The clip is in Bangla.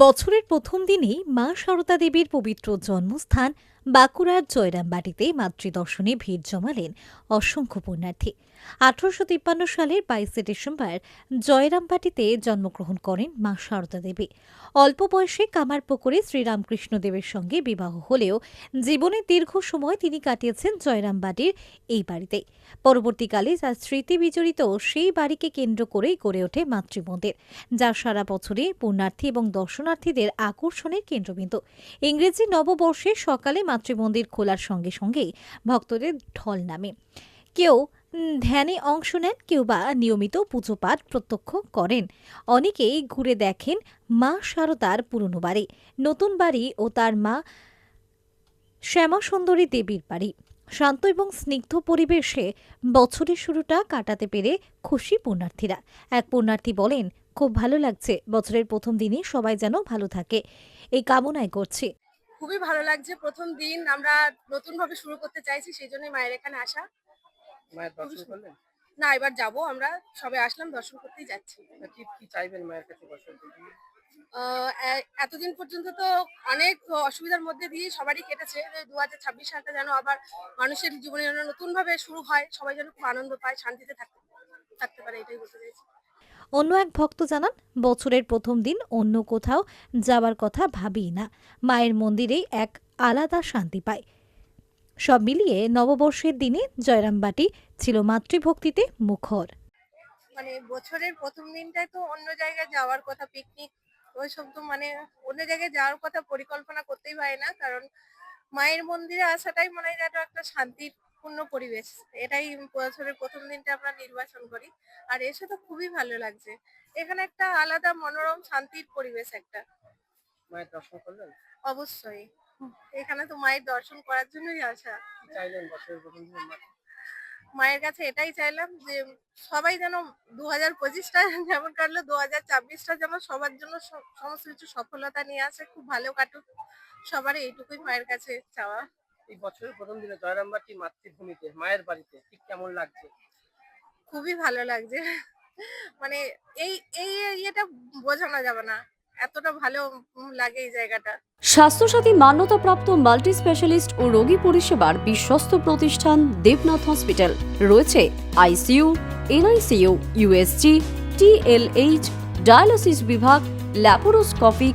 বছরের প্রথম দিনেই মা সারদা দেবীর পবিত্র জন্মস্থান বাঁকুড়ার জয়রামবাটিতে মাতৃদর্শনে ভিড় জমালেন অসংখ্য পুণ্যার্থী। আঠারোশো তিপ্পান্ন সালের বাইশে ডিসেম্বর জয়রামবাটিতে জন্মগ্রহণ করেন মা সারদা দেবী। অল্প বয়সে কামারপুকুরে শ্রীরামকৃষ্ণ দেবের সঙ্গে বিবাহ হলেও জীবনের দীর্ঘ সময় তিনি কাটিয়েছেন জয়রামবাটির এই বাড়িতে। পরবর্তীকালে তার স্মৃতি বিজড়িত সেই বাড়িকে কেন্দ্র করেই গড়ে ওঠে মাতৃমন্দির, যা সারা বছরে পুণ্যার্থী এবং দর্শনার্থীদের আকর্ষণের কেন্দ্রবিন্দু। ইংরেজি নববর্ষে সকালে মাতৃমন্দির খোলার সঙ্গে সঙ্গেই ভক্তদের ঢল নামে। কেউ ধ্যানে অংশ নেন, কেউ বা নিয়মিত পুজো পাঠ প্রত্যক্ষ করেন। অনেকেই ঘুরে দেখেন মা শারদার পুরনো বাড়ি, নতুন বাড়ি ও তার মা শ্যামা সুন্দরী দেবীর বাড়ি। শান্ত এবং স্নিগ্ধ পরিবেশে বছরের শুরুটা কাটাতে পেরে খুশি পুণ্যার্থীরা। এক পুণ্যার্থী বলেন, খুব ভালো লাগছে, বছরের প্রথম দিনই সবাই যেন ভালো থাকে। এই কামনাই করছি। খুবই ভালো লাগছে। প্রথম দিন আমরা নতুন ভাবে শুরু করতে চাইছি সেই জন্যই মায়ের এখানে আসা। মায়ের দর্শন করলেন? না এবার যাব আমরা। সবে আসলাম দর্শন করতেই যাচ্ছি। কি কি চাইবেন মায়ের কাছে আহ, এতদিন পর্যন্ত তো অনেক অসুবিধার মধ্যে দিয়ে সবারই কেটেছে। দু হাজার ছাব্বিশ সালটা যেন আবার মানুষের জীবনে যেন নতুন ভাবে শুরু হয় সবাই যেন খুব আনন্দ পায় শান্তিতে থাকতে থাকতে পারে এটাই বলতে চাইছি। অন্য এক ভক্ত জানান, বছরের প্রথম দিন অন্য কোথাও যাবার কথা ভাবি না। মায়ের মন্দিরেই এক আলাদা শান্তি পায়। সব মিলিয়ে নববর্ষের দিনে জয়রামবাটি ছিল মাতৃভক্তিতে মুখর। মানে বছরের প্রথম দিনটায় তো অন্য জায়গায় যাওয়ার কথা পিকনিক ওইসব তো মানে অন্য জায়গায় যাওয়ার কথা পরিকল্পনা করতেই পারে না। কারণ মায়ের মন্দিরে আসাটাই মনে হয় যেন শান্তিপূর্ণ পরিবেশ। এটাই বছরের প্রথম দিনটা আমরা নির্বাচন করি। আর এসে তো খুবই ভালো লাগছে। এখানে একটা আলাদা মনোরম শান্তির পরিবেশ একটা। মায়ের দর্শন করলেন? অবশ্যই। এখানে তো মায়ের দর্শন করার জন্যই আসা। চাইলেন বছরের প্রথম দিন মায়ের কাছে এটাই চাইলাম যে সবাই যেন দু হাজার পঁচিশটা যেমন কাটলো দু হাজার ছাব্বিশটা যেন সবার জন্য সমস্ত কিছু সফলতা নিয়ে আসে খুব ভালো কাটুক। সবার এইটুকুই মায়ের কাছে চাওয়া। এই বছরের প্রথম দিনে জয়রামবাটি মাতৃভূমিতে মায়ের বাড়িতে ঠিক কেমন লাগছে? খুবই ভালো লাগছে। মানে এই এই ইয়েটা বোঝানো যাবে না। এতটা ভালো লাগে এই জায়গাটা। স্বাস্থ্যসাথী মান্যতাপ্রাপ্ত মাল্টি স্পেশালিস্ট ও রোগী পরিষেবার বিশ্বস্ত প্রতিষ্ঠান দেবনাথ হসপিটাল। রয়েছে ICU NICU USG TLH dialysis বিভাগ ল্যাপারোস্কোপিক